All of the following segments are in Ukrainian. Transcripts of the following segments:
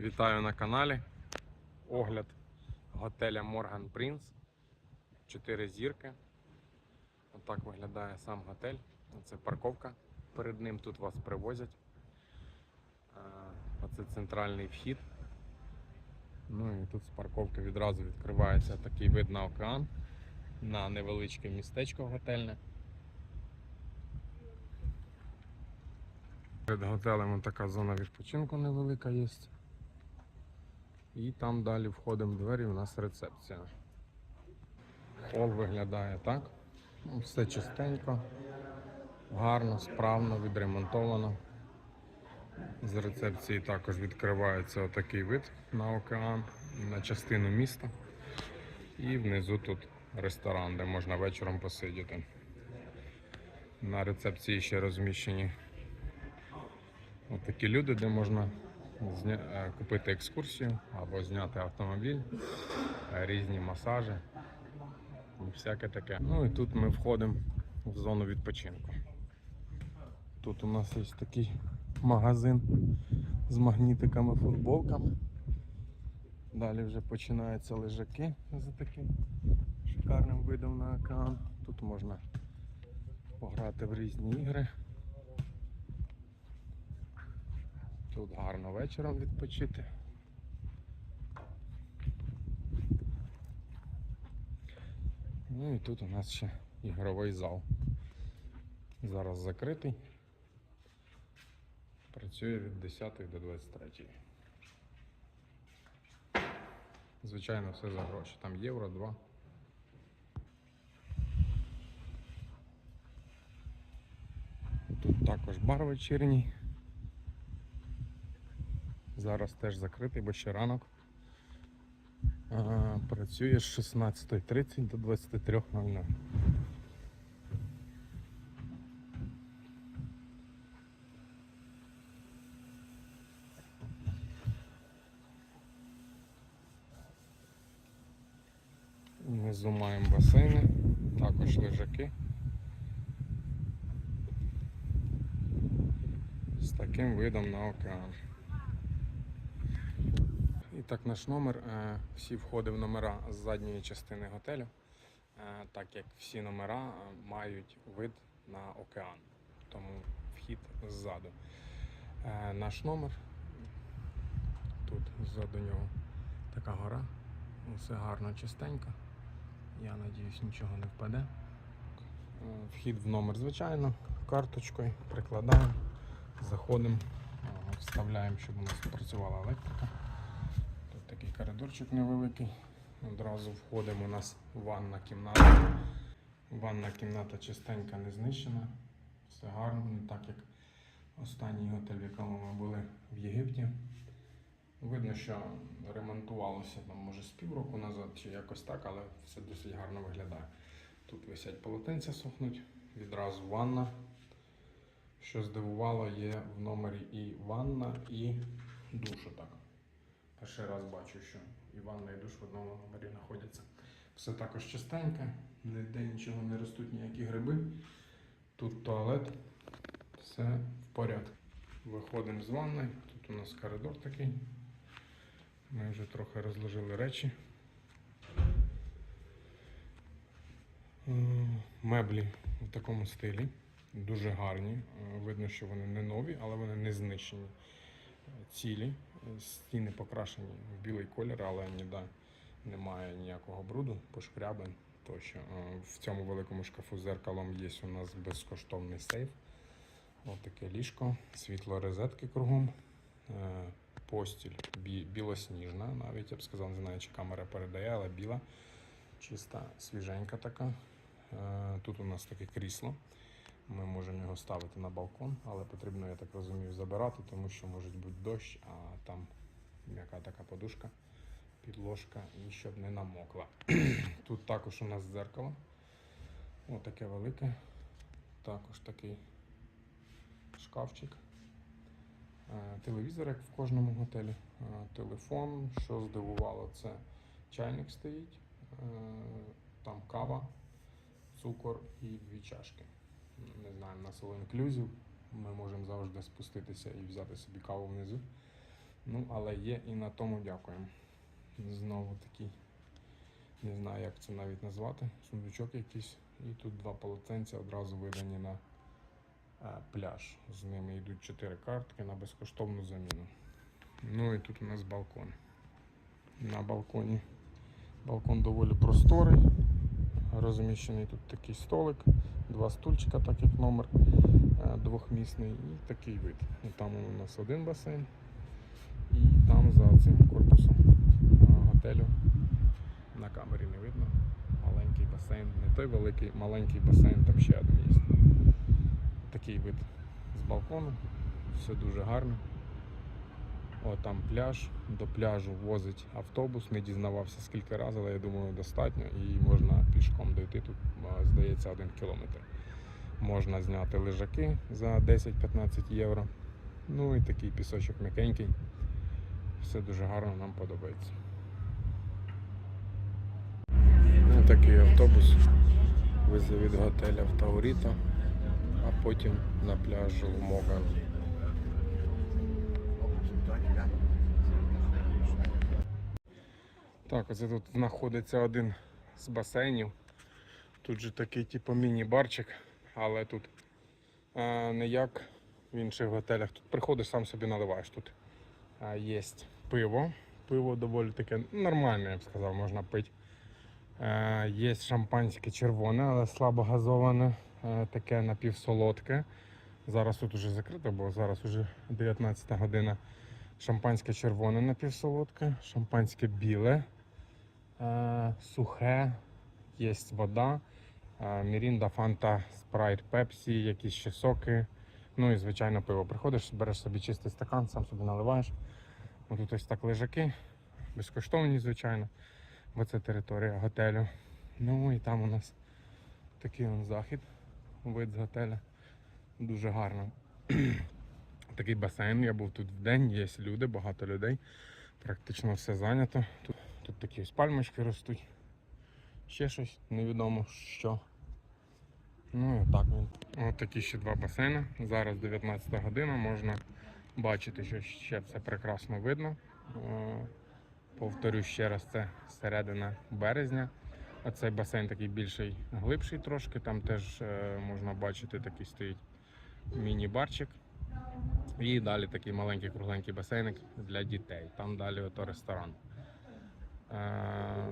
Вітаю на каналі. Огляд готеля Morgan Prince. 4 зірки. Отак виглядає сам готель. Це парковка. Перед ним тут вас привозять. Е, Оце центральний вхід. Ну і тут з парковки відразу відкривається такий вид на океан, на невеличке містечко готельне. Перед готелем така зона відпочинку невелика є. І там далі входимо в двері, у нас рецепція. Хол виглядає так. Ну, Все чистенько, гарно, справно, відремонтовано. З рецепції також відкривається отакий вид на океан, на частину міста. І внизу тут ресторан, де можна вечором посидіти. На рецепції ще розміщені От такі люди, де можна купити екскурсію або зняти автомобіль, е, різні масажі і всяке таке. Ну і тут ми входимо в зону відпочинку. Тут у нас є такий магазин з магнітиками, футболками. Далі вже починаються лежаки за таким шикарним видом на океан. Тут можна пограти в різні ігри. Тут гарно вечором відпочити. Ну і тут у нас ще ігровий зал. Зараз закритий. Працює від 10 до 23. Звичайно, все за гроші. Там євро 2. Тут також бар вечірній. Зараз теж закритий, бо ще ранок. Працює з 16.30 до 23.00. Внизу маємо басейни, також лежаки. З таким видом на океан. Так, наш номер. е, Всі входи в номера з задньої частини готелю, е, так як всі номера е, мають вид на океан, тому вхід ззаду. Наш номер. Тут ззаду нього така гора. Все гарно чистенько. Я надіюсь, нічого не впаде. Вхід в номер, звичайно, карточкою прикладаємо, заходимо, вставляємо, щоб у нас працювала електрика. Такий коридорчик невеликий. Одразу входимо у нас ванна кімната. Ванна кімната чистенька, не знищена. Все гарно, не так як останній готель, в якому ми були в Єгипті. Видно, що ремонтувалося там, може, з півроку назад чи якось так, але все досить гарно виглядає. Тут висять полотенця сохнуть, відразу ванна. Що здивувало, є в номері і ванна, і душ отак. Перший раз бачу, що і ванна, і душ в одному номері знаходяться. Все також чистеньке, ніде нічого не ростуть, ніякі гриби. Тут туалет, все в порядку. Виходимо з ванни, тут у нас коридор такий. Ми вже трохи розложили речі. Е, Меблі в такому стилі, дуже гарні. Е, Видно, що вони не нові, але вони не знищені. Цілі, стіни покрашені в білий колір, але ніде немає ніякого бруду, пошкрябин тощо. Е, В цьому великому шкафу з зеркалом є у нас безкоштовний сейф. Ось таке ліжко, світло розетки кругом. Е, Постіль бі- білосніжна, навіть я б сказав, не знаю, чи камера передає, але біла, чиста, свіженька така. Е, Тут у нас таке крісло. Ми можемо його ставити на балкон, але потрібно, я так розумію, забирати, тому що може бути дощ, а там м'яка така подушка, підложка, і щоб не намокла. Тут також у нас дзеркало. Ось таке велике. Також такий шкафчик. Е, Телевізор, як в кожному готелі. Е, Телефон, що здивувало, це чайник стоїть, е, там кава, цукор і дві чашки. Не знаю, на село інклюзів. Ми можемо завжди спуститися і взяти собі каву внизу. Ну, але є і на тому дякуємо. Знову такий, не знаю, як це навіть назвати, сундучок якийсь. І тут два полотенця одразу видані на е, пляж. З ними йдуть чотири картки на безкоштовну заміну. Ну і тут у нас балкон. На балконі балкон доволі просторий. Розміщений тут такий столик, два стульчика, так як номер е, двохмісний, і такий вид. Там у нас один басейн, і там за цим корпусом готелю на камері не видно. Маленький басейн, не той великий, маленький басейн, там ще один є. Такий вид з балкону, все дуже гарно. О, там пляж, до пляжу возить автобус, не дізнавався скільки разів, але я думаю, достатньо і можна пішком дойти. Тут, здається, один кілометр. Можна зняти лежаки за 10-15 євро. Ну і такий пісочок м'якенький. Все дуже гарно, нам подобається. Ну, такий автобус везе від готеля в Тауріта, а потім на пляж в Моган. Так, оце тут знаходиться один з басейнів. Тут же такий типу міні-барчик, але тут е, не як в інших готелях. Тут приходиш, сам собі наливаєш. Тут е, є пиво. Пиво доволі таке нормальне, я б сказав, можна пити. Е, є шампанське червоне, але слабо газоване, е, таке напівсолодке. Зараз тут уже закрито, бо зараз уже 19 година. Шампанське червоне напівсолодке, шампанське біле, сухе, є вода, е, мірінда, фанта, спрайт, пепсі, якісь ще соки. Ну і звичайно пиво. Приходиш, береш собі чистий стакан, сам собі наливаєш. Тут ось так лежаки, безкоштовні, звичайно, бо це територія готелю. Ну і там у нас такий он захід, вид з готеля. Дуже гарно. Такий басейн, я був тут в день, є люди, багато людей. Практично все зайнято. Тут, тут такі ось пальмочки ростуть. Ще щось, невідомо що. Ну і так він. Ось такі ще два басейни. Зараз 19 година, можна бачити, що ще все прекрасно видно. Е, Повторю ще раз, це середина березня. А цей басейн такий більший, глибший трошки. Там теж е, можна бачити, такий стоїть міні-барчик. І далі такий маленький кругленький басейник для дітей. Там далі ото ресторан. Е,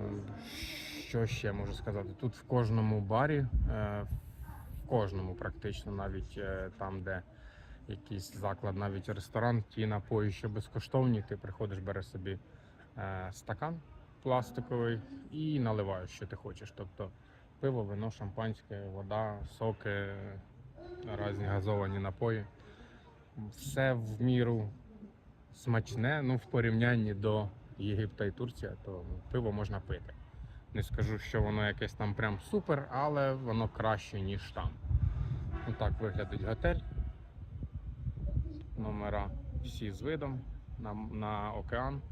Що ще можу сказати? Тут в кожному барі, е, в кожному практично, навіть е, там, де якийсь заклад, навіть ресторан, ті напої, що безкоштовні, ти приходиш, береш собі стакан пластиковий і наливаєш, що ти хочеш. Тобто пиво, вино, шампанське, вода, соки, різні газовані напої. Все в міру смачне, ну в порівнянні до Єгипта і Турція, то пиво можна пити. Не скажу, що воно якесь там прям супер, але воно краще, ніж там. Отак виглядить готель. Номера всі з видом на, на океан.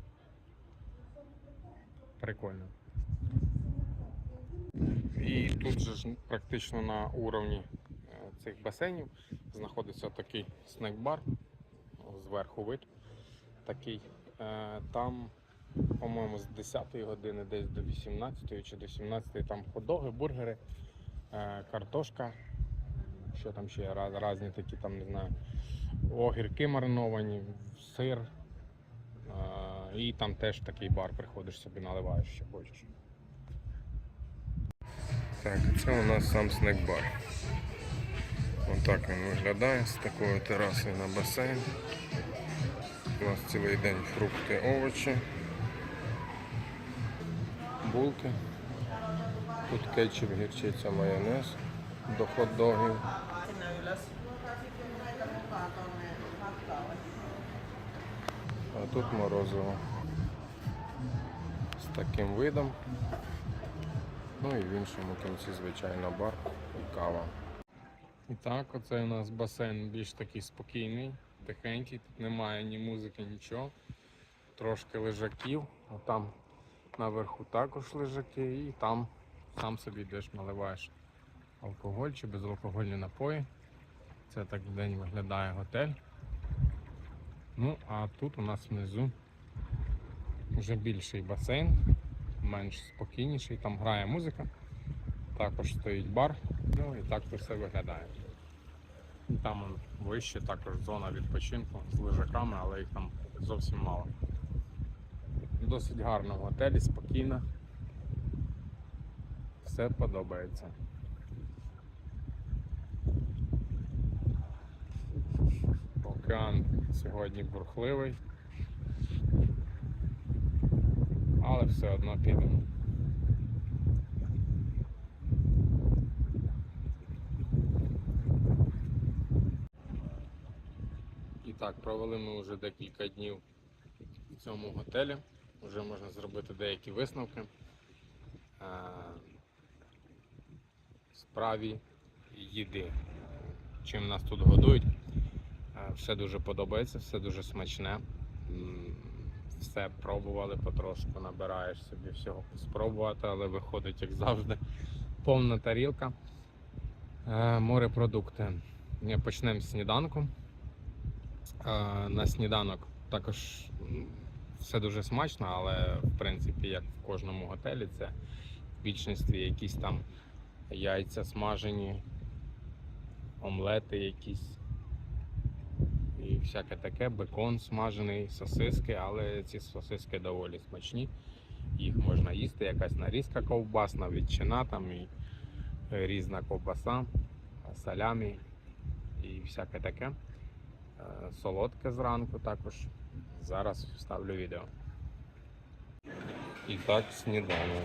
Прикольно. І тут же ж практично на уровні е, цих басейнів знаходиться такий снек-бар. Зверху вид такий. Е, Там, по-моєму, з 10 години десь до 18 чи до 17 там хот-доги, бургери, е, картошка. Що там ще різні такі, там, не знаю, огірки мариновані, сир. Е, І там теж такий бар, приходиш собі, наливаєш, що хочеш. Так, це у нас сам снек-бар. Отак він виглядає з такою терасою на басейн. У нас цілий день фрукти, овочі, булки. Тут кетчуп, гірчиця, майонез до хот-догів. А тут морозиво. З таким видом. Ну і в іншому кінці, звичайно, бар і кава. І так, оце у нас басейн більш такий спокійний, тихенький, тут немає ні музики, нічого. Трошки лежаків, а там наверху також лежаки, і там сам собі йдеш, наливаєш алкоголь чи безалкогольні напої. Це так в день виглядає готель. Ну, а тут у нас внизу вже більший басейн, менш спокійніший, там грає музика, також стоїть бар, ну і так все виглядає. І Там вище також зона відпочинку з лежаками, але їх там зовсім мало. Досить гарно в готелі, спокійно. Все подобається. Океан сьогодні бурхливий. Але все одно підемо. І так, провели ми вже декілька днів в цьому готелі. Вже можна зробити деякі висновки. Е, Справі їди. Чим нас тут годують. Е, Все дуже подобається, все дуже смачне. Все пробували потрошку, набираєш собі всього спробувати, але виходить, як завжди, повна тарілка. Е, Морепродукти. Почнемо з сніданку. На сніданок також все дуже смачно, але в принципі, як в кожному готелі, це в більшості якісь там яйця смажені, омлети якісь і всяке таке, бекон смажений, сосиски, але ці сосиски доволі смачні. Їх можна їсти, якась нарізка ковбасна, ветчина там і різна ковбаса, салямі і всяке таке. Е, Солодке зранку також. Зараз вставлю відео. І так, сніданок.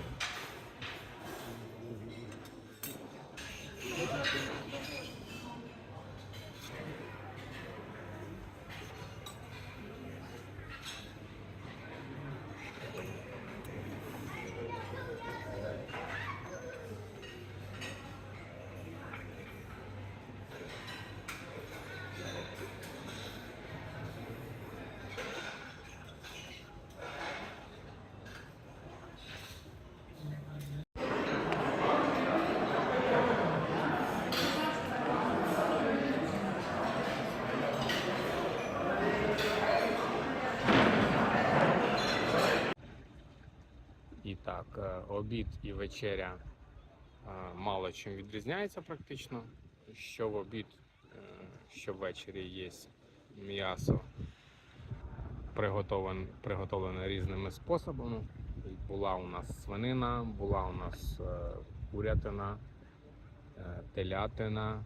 Обід і вечеря е, мало чим відрізняється практично. Що в обід, е, що ввечері є м'ясо приготовлене, приготовлене різними способами. Була у нас свинина, була у нас е, курятина, телятина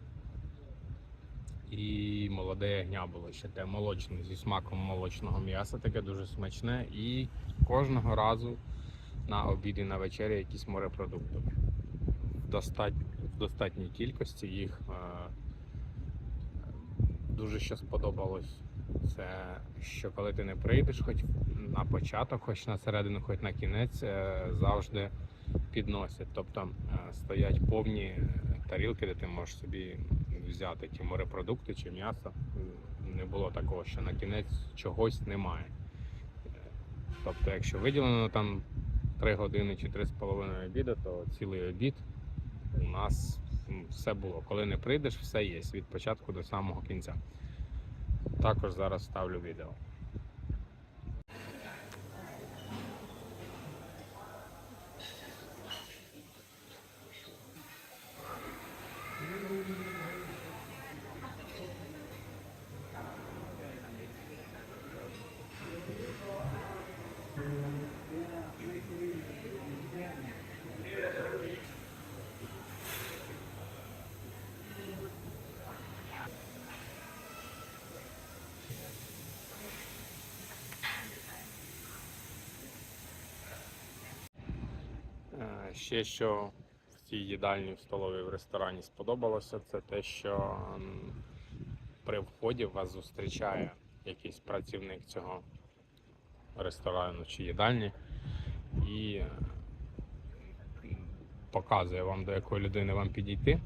і молоде ягня було ще те молочне зі смаком молочного м'яса, таке дуже смачне. І кожного разу на обід і на вечерю якісь морепродукти. В, достатній кількості їх е, дуже що сподобалось. Це що коли ти не прийдеш, хоч на початок, хоч на середину, хоч на кінець, е, завжди підносять. Тобто е, стоять повні тарілки, де ти можеш собі взяти ті морепродукти чи м'ясо. Не було такого, що на кінець чогось немає. Тобто, якщо виділено там 3 години чи 3,5 обіду, то цілий обід у нас все було. Коли не прийдеш, все є від початку до самого кінця. Також зараз ставлю відео. Е, Ще що в цій їдальні в столовій в ресторані сподобалося, це те, що при вході вас зустрічає якийсь працівник цього ресторану чи їдальні і показує вам, до якої людини вам підійти.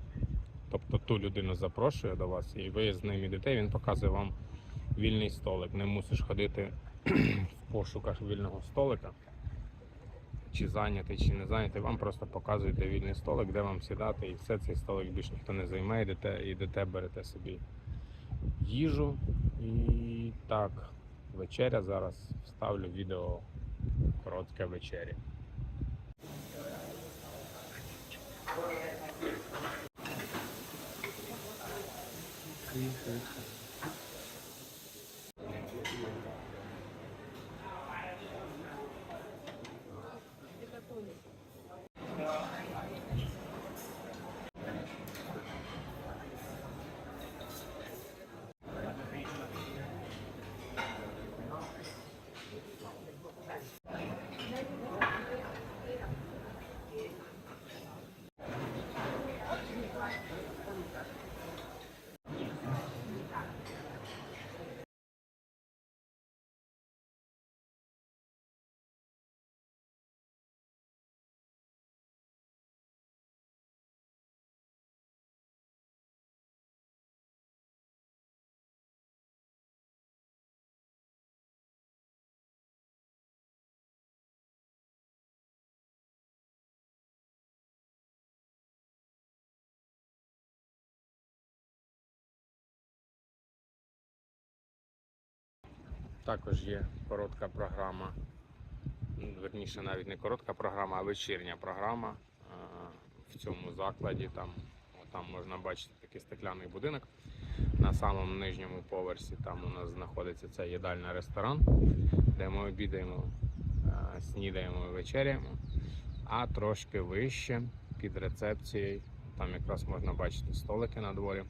Тобто ту людину запрошує до вас, і ви з ним ідете, він показує вам вільний столик. Не мусиш ходити в пошуках вільного столика чи зайнятий, чи не зайнятий, вам просто показують де вільний столик, де вам сідати, і все цей столик більш ніхто не займає, йдете, йдете, берете собі їжу. І так, вечеря. Зараз вставлю відео коротке вечері. Також є коротка програма, верніше навіть не коротка програма, а вечірня програма е, в цьому закладі. Там, там можна бачити такий стекляний будинок. На самому нижньому поверсі там у нас знаходиться цей їдальний ресторан, де ми обідаємо, е, снідаємо і вечеряємо. А трошки вище під рецепцією, там якраз можна бачити столики на дворі.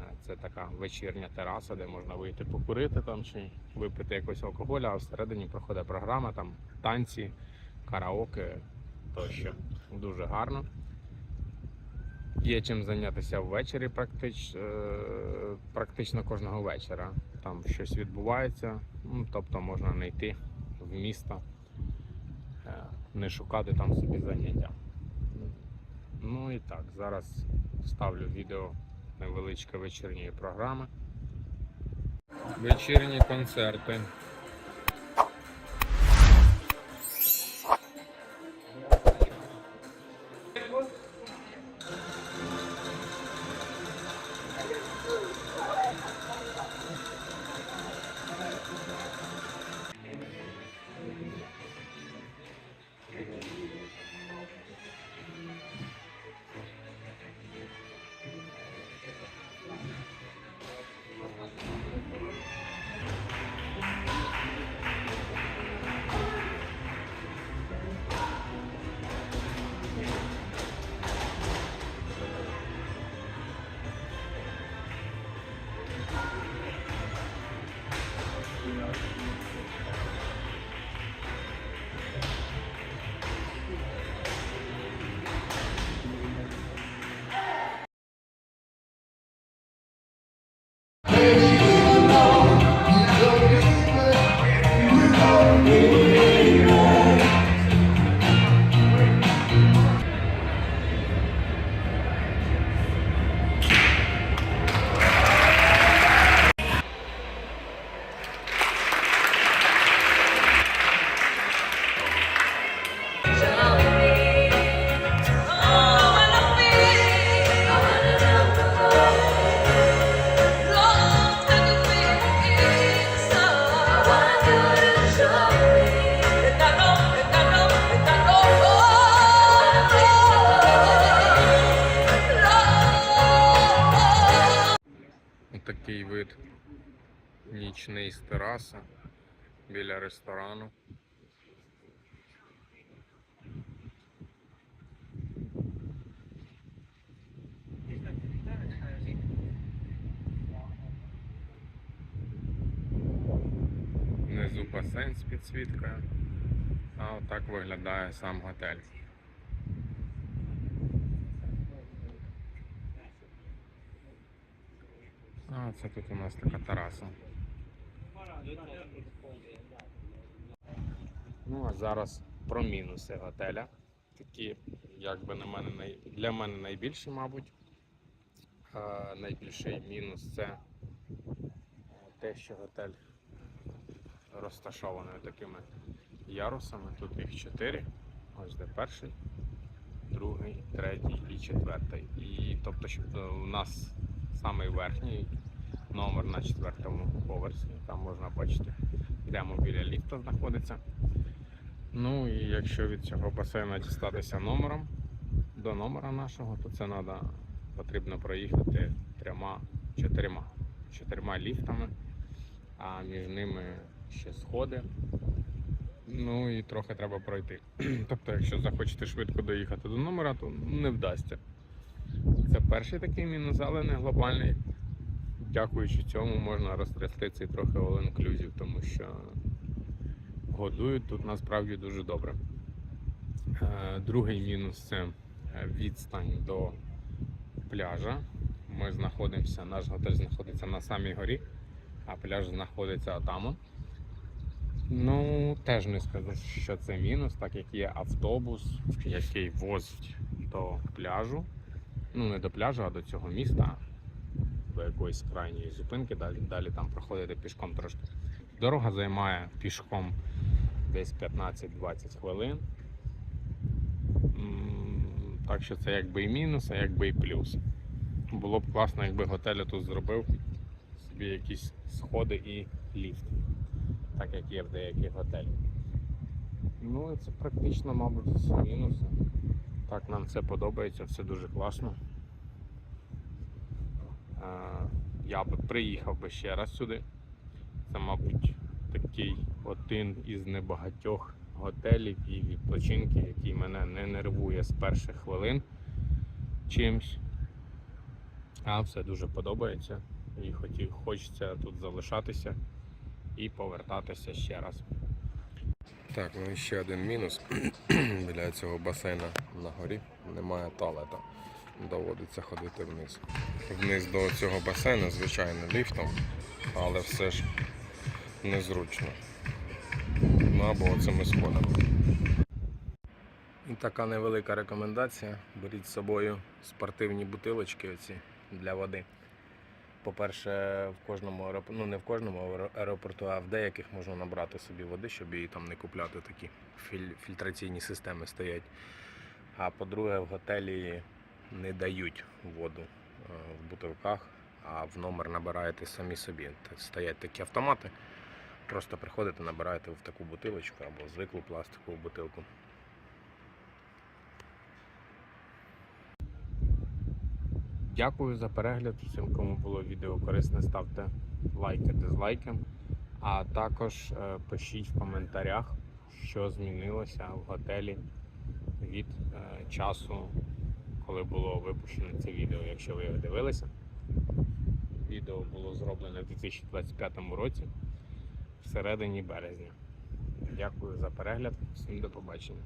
Е, Це така вечірня тераса, де можна вийти покурити там чи випити якось алкоголю, а всередині проходить програма, там танці, караоке тощо. Дуже гарно. Є чим зайнятися ввечері практич, е, практично кожного вечора. Там щось відбувається, ну, тобто можна не йти в місто, е, не шукати там собі заняття. Ну і так, зараз ставлю відео невеличке вечірньої програми. Вечірні концерти. Нічний з тераси біля ресторану. Внизу басейн з підсвіткою. А отак виглядає сам готель. А, це тут у нас така тераса. Ну, а зараз про мінуси готеля. Такі, як би на мене, для мене найбільші, мабуть. Найбільший мінус це те, що готель розташований такими ярусами. Тут їх чотири. Ось де перший, другий, третій і четвертий. І тобто, щоб е, у нас самий верхній номер на четвертому поверсі. Там можна бачити, прямо біля ліфта знаходиться. Ну і якщо від цього басейну дістатися номером до номера нашого, то це треба потрібно проїхати трьома чотирма чотирма ліфтами, а між ними ще сходи. Ну і трохи треба пройти. Тобто, якщо захочете швидко доїхати до номера, то не вдасться. Це перший такий мінус, але не глобальний. Дякуючи цьому можна розтрясти цей трохи all тому що годують тут насправді дуже добре. Е, Другий мінус це е, відстань до пляжа. Ми знаходимося, наш готель знаходиться на самій горі, а пляж знаходиться там. Ну, теж не скажу, що це мінус, так як є автобус, який возить до пляжу. Ну, не до пляжу, а до цього міста, до якоїсь крайньої зупинки, далі, далі там проходити пішком трошки. Дорога займає пішком десь 15-20 хвилин. Так що це якби і мінус, а якби і плюс. Було б класно, якби готель тут зробив собі якісь сходи і ліфт, так як є в деяких готелях. Ну і це практично, мабуть, всі мінуси. Так, нам це подобається, все дуже класно. Е, Я би приїхав би ще раз сюди. Це, мабуть, такий один із небагатьох готелів і відпочинків, який мене не нервує з перших хвилин чимсь. А все дуже подобається. І хотів, хочеться тут залишатися і повертатися ще раз. Так, ну і ще один мінус. Біля цього басейна на горі немає туалета. Доводиться ходити вниз. Вниз до цього басейну, звичайно, ліфтом, але все ж незручно. Ну або цими сходами. І така невелика рекомендація. Беріть з собою спортивні бутилочки оці для води. По-перше, в кожному аеропорту, ну не в кожному аеропорту, а в деяких можна набрати собі води, щоб її там не купляти. Такі філь- фільтраційні системи стоять. А по-друге, в готелі не дають воду е, в бутилках, а в номер набираєте самі собі. Стоять такі автомати. Просто приходите, набираєте в таку бутилочку або звиклу пластикову бутилку. Дякую за перегляд. Всім, кому було відео корисне, ставте лайки, дизлайки. А також е, пишіть в коментарях, що змінилося в готелі від е, часу, коли було випущено це відео, якщо ви його дивилися. Відео було зроблене в 2025 році, всередині березня. Дякую за перегляд. Всім до побачення.